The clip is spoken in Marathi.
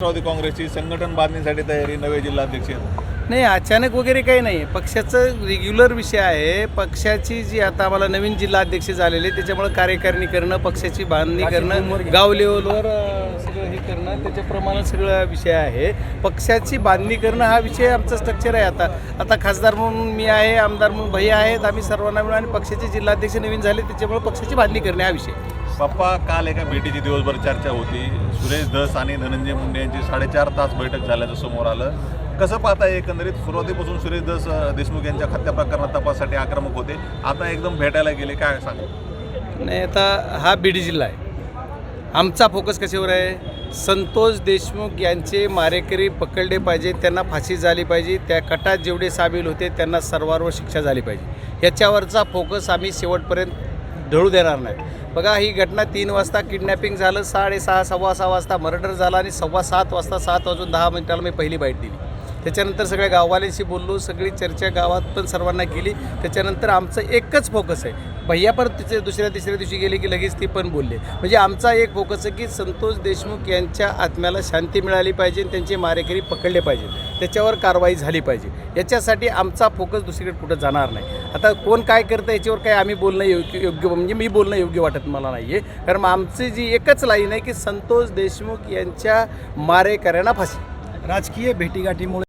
राष्ट्रवादी काँग्रेसची संघटन बांधणीसाठी तयारी नवे जिल्हाध्यक्ष नाही अचानक वगैरे काही नाही. पक्षाचं रेग्युलर विषय आहे. पक्षाची जी आता आम्हाला नवीन जिल्हा अध्यक्ष झालेले त्याच्यामुळे कार्यकारिणी करणं पक्षाची बांधणी करणं गाव लेवलवर सगळं हे करणं त्याच्याप्रमाणे सगळं विषय आहे. पक्षाची बांधणी करणं हा विषय आमचा स्ट्रक्चर आहे आता. आता खासदार म्हणून मी आहे आमदार म्हणून भैया आहेत आम्ही सर्वांना मिळून आणि पक्षाचे जिल्हाध्यक्ष नवीन झाले त्याच्यामुळे पक्षाची बांधणी करणे हा विषय पप्पा काल एका भेटीची दिवसभर चर्चा होती. सुरेश धस आणि धनंजय मुंडे यांची साडेचार तास बैठक झाल्याचं समोर आलं. कसं पाहता एकंदरीत सुरुवातीपासून सुरेश धस देशमुख यांच्या हत्या प्रकरणात तपासासाठी आक्रमक होते. आता एकदम भेटायला गेले काय सांगू नाही आता हा बीड जिल्हा आहे. आमचा फोकस कशावर आहे? संतोष देशमुख यांचे मारेकरी पकडले पाहिजे त्यांना फाशी झाली पाहिजे त्या कटात जेवढे सामील होते त्यांना सर्वांवर शिक्षा झाली पाहिजे. याच्यावरचा फोकस आम्ही शेवटपर्यंत ढळू देणार नाही. बघा ही घटना तीन वाजता किडनॅपिंग झालं साडेसहा सव्वा सहा वाजता मर्डर झाला आणि सव्वा सात वाजता सात वाजून दहा मिनिटाला मी पहिली बाईट दिली. त्याच्यानंतर सगळ्या गाववाल्यांशी बोललो सगळी चर्चा गावात पण सर्वांना केली. त्याच्यानंतर आमचं एकच फोकस आहे. भैया पण तिचे दुसऱ्या तिसऱ्या दिवशी गेले की लगेच ती पण बोलले. म्हणजे आमचा एक फोकस आहे की संतोष देशमुख यांच्या आत्म्याला शांती मिळाली पाहिजे आणि त्यांचे मारेकरी पकडले पाहिजे त्याच्यावर कारवाई झाली पाहिजे. याच्यासाठी आमचा फोकस दुसरीकडे कुठं जाणार नाही. आता कोण काय करतं याच्यावर काय आम्ही बोलणं योग्य योग्य म्हणजे मी बोलणं योग्य वाटत मला नाही आहे कारण आमची जी एकच लाईन आहे की संतोष देशमुख यांच्या मारेकऱ्यांना फाशी. राजकीय भेटीगाठीमुळे